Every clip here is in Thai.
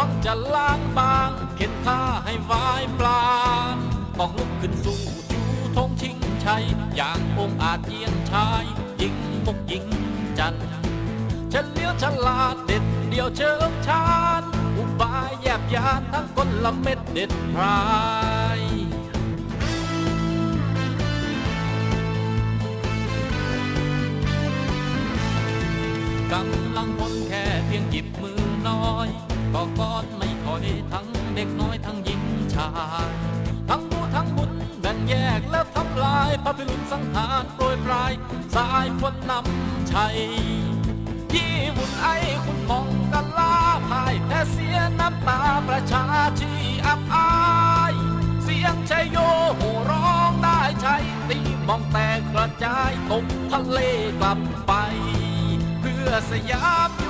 วังจะล้างบางเข็นท่าให้วายปลาต้องลุกขึ้นสู้ชูธงชิงชัย อย่างองอาจเยียงชายยิงมกยิงจันทร์เลียวฉลาดเด็ดเดียวเชิงชาญอุบายแยบยานทั้งคนละเม็ดเด็ดพรายกำลังพลแค่เพียงหยิบมือน้อย ก็ก้อนไม่ถอยทั้งเด็กน้อยทั้งหญิงชาย ทั้งผู้ทั้งบุญแบ่งแยกแล้วทำลายพระพิรุณสังหารโปรยปลาย สายฝนนำชัยยี่หุ่นไอคุณมองกันลาพายแต่เสียน้ำตาประชาชีอับอายเสียงชัยโยโหร้องได้ใช้ตีมองแตกกระจายตกทะเลกลับไป เพื่อสยามอ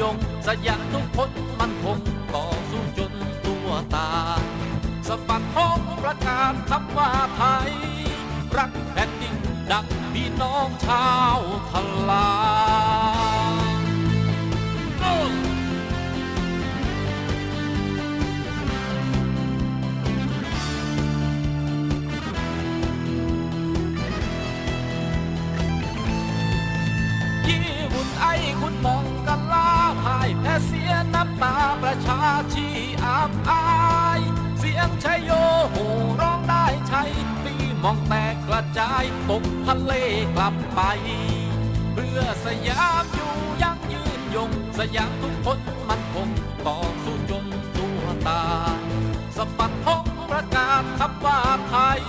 ยู่ยังยืนยง สยามทุกคนมันคงต่อสู้จนตัวตายสะบัดห้องประกาศคำว่าไทย รักแผ่นดินดังพี่น้องชาวทลายี่ มองแตกกระจายตกทะเลกลับไป เพื่อสยามอยู่ยังยืนยง สยามทุกคนมันคงต่อสู้จนตัวตายสะบัดพงประกาศคำว่าไทย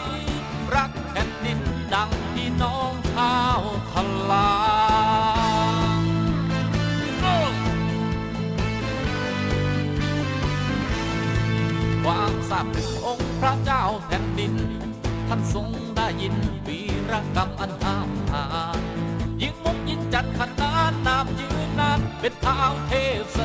รักแผ่นดินดังพี่น้องชาวพลาความทราบถึงองค์พระเจ้าแผ่นดิน ท่านทรงได้ยินวีรกรรมอันห้ามหายิงมุกยิงจัดขนานนามยืนนานเป็นเท้าเทพส